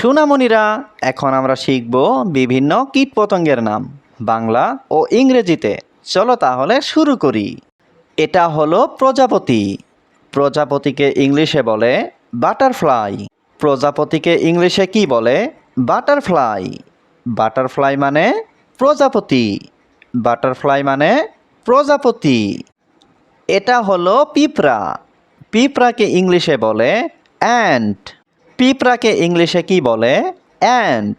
সুনামণিরা, এখন আমরা শিখব বিভিন্ন কীটপতঙ্গের নাম, বাংলা ও ইংরেজিতে। চলো তাহলে শুরু করি। এটা হলো প্রজাপতি। প্রজাপতিকে ইংলিশে বলে বাটারফ্লাই। প্রজাপতিকে ইংলিশে কি বলে? বাটারফ্লাই। বাটারফ্লাই মানে প্রজাপতি। বাটারফ্লাই মানে প্রজাপতি। এটা হলো পিঁপড়া। পিঁপড়াকে ইংলিশে বলে অ্যান্ট। পিঁপড়াকে ইংলিশে কি বলে? অ্যান্ট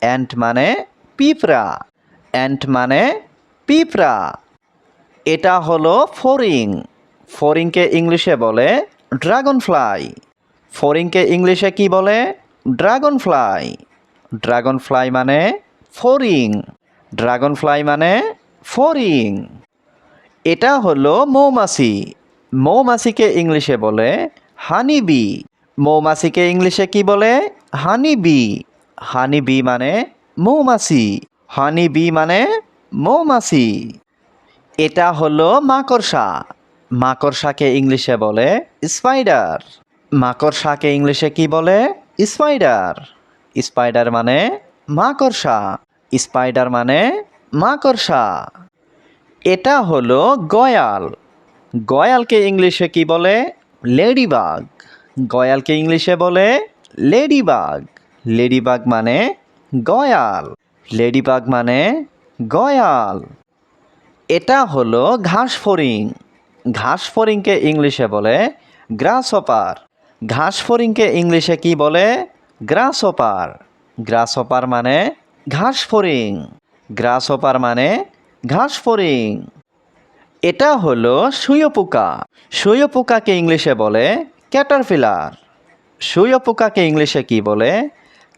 অ্যান্ট মানে পিঁপড়া। অ্যান্ট মানে পিঁপড়া। এটা হলো ফরিং। ফরিংকে ইংলিশে বলে ড্রাগন ফ্লাই ফরিংকে ইংলিশে কি বলে? ড্রাগন ফ্লাই ড্রাগন ফ্লাই মানে ফরিং। ড্রাগন ফ্লাই মানে ফরিং। এটা হলো মৌমাছি। মৌমাছিকে ইংলিশে বলে হানি বি মৌমাছিকে ইংলিশে কি বলে? হানি বি হানি বি মানে মৌমাছি। হানি বি মানে মৌমাছি। এটা হলো মাকড়সা। মাকড়সাকে ইংলিশে বলে স্পাইডার। মাকড়সাকে ইংলিশে কি বলে? স্পাইডার। স্পাইডার মানে মাকড়সা। স্পাইডার মানে মাকড়সা। এটা হলো গয়াল। গয়ালকে ইংলিশে কি বলে? লেডিবাগ গয়ালকে ইংলিশে বলে লেডিবাগ। লেডিবাগ মানে গয়াল। লেডিবাগ মানে গয়াল। এটা হলো ঘাস ফড়িং ঘাস ফড়িংকে ইংলিশে বলে গ্রাস হপার ঘাস ফড়িংকে ইংলিশে কি বলে? গ্রাস হপার গ্রাস হপার মানে ঘাস ফড়িং গ্রাস হপার মানে ঘাস ফড়িং এটা হলো সুয়োপোকা সুয়োপোকাকে ইংলিশে বলে ক্যাটারপিলার। সুয়োপোকাকে ইংলিশে কি বলে?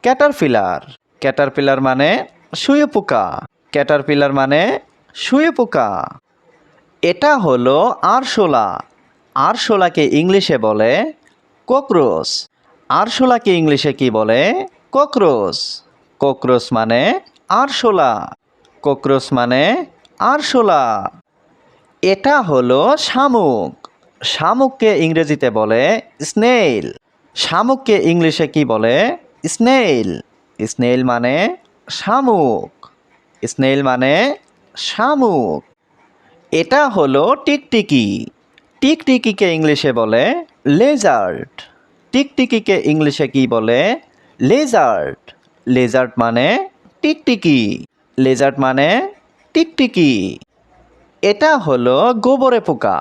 ক্যাটারপিলার। ক্যাটারপিলার মানে সুয়োপোকা ক্যাটারপিলার মানে সুয়োপোকা এটা হলো আরশোলা। আরশোলাকে ইংলিশে বলে কোকরোচ। আরশোলাকে ইংলিশে কি বলে? কোকরোচ। কোকরোচ মানে আরশোলা। কোকরোচ মানে আরশোলা। এটা হলো শামুক। শামুককে ইংরেজিতে বলে স্নেইল। শামুককে ইংলিশে কি বলে? স্নেইল। স্নেইল মানে শামুক। স্নেইল মানে শামুক। এটা হলো টিকটিকি। টিকটিকিকে ইংলিশে বলে লেজার্ট টিকটিকিকে ইংলিশে কি বলে? লেজার্ট লেজার্ট মানে টিকটিকি। লেজার্ট মানে টিকটিকি। এটা হলো গোবরে পোকা।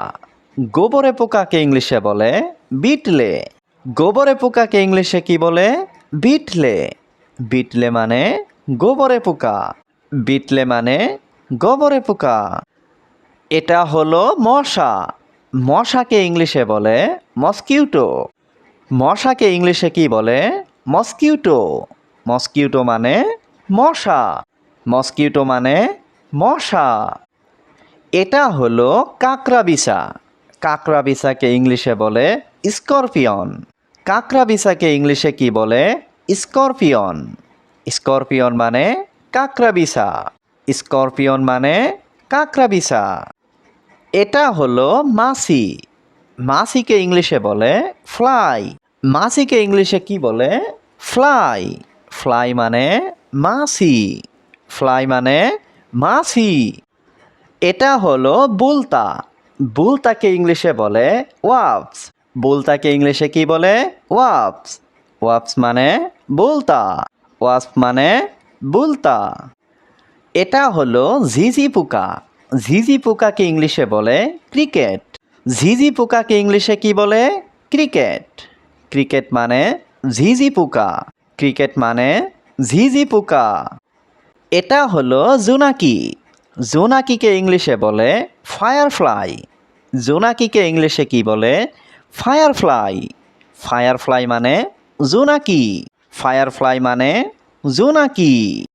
গোবরে পোকাকে ইংলিশে বলে বিটলে। গোবরে পোকাকে ইংলিশে কি বলে? বিটলে। বিটলে মানে গোবরে পোকা। বিটলে মানে গোবরে পোকা। এটা হলো মশা। মশাকে ইংলিশে বলে মসকিউটো। মশাকে ইংলিশে কি বলে? মসকিউটো। মসকিউটো মানে মশা। মসকিউটো মানে মশা। এটা হলো কাঁকড়া বিছা। কাকরা বিছাকে ইংলিশে বলে স্করপিয়ন। কাকরা বিছাকে ইংলিশে কি বলে? স্করপিয়ন। স্করপিয়ন মানে কাকরা বিছা স্করপিয়ন মানে কাকরা বিছা এটা হলো মাছি মাছিকে ইংলিশে বলে ফ্লাই। মাছিকে ইংলিশে কি বলে? ফ্লাই। ফ্লাই মানে মাছি ফ্লাই মানে মাছি এটা হলো বুলতা। বুলতাকে ইংলিশে বলে ওয়াপস। বুলতাকে ইংলিশে কি বলে? ওয়াপস। ওয়াপস মানে বুলতা। ওয়াপস মানে বুলতা। এটা হলো ঝিঝি পোকা। ঝিঝি পোকাকে ইংলিশে বলে ক্রিকেট। ঝিঝি পোকাকে ইংলিশে কি বলে? ক্রিকেট। ক্রিকেট মানে ঝিঝি পোকা। ক্রিকেট মানে ঝিঝি পোকা। এটা হলো জোনাকি। জোনাকিকে ইংলিশে বলে ফায়ারফ্লাই। জোনাকিকে ইংলিশে কি বলে? ফায়ারফ্লাই। ফায়ারফ্লাই মানে জোনাকি। ফায়ারফ্লাই মানে জোনাকি।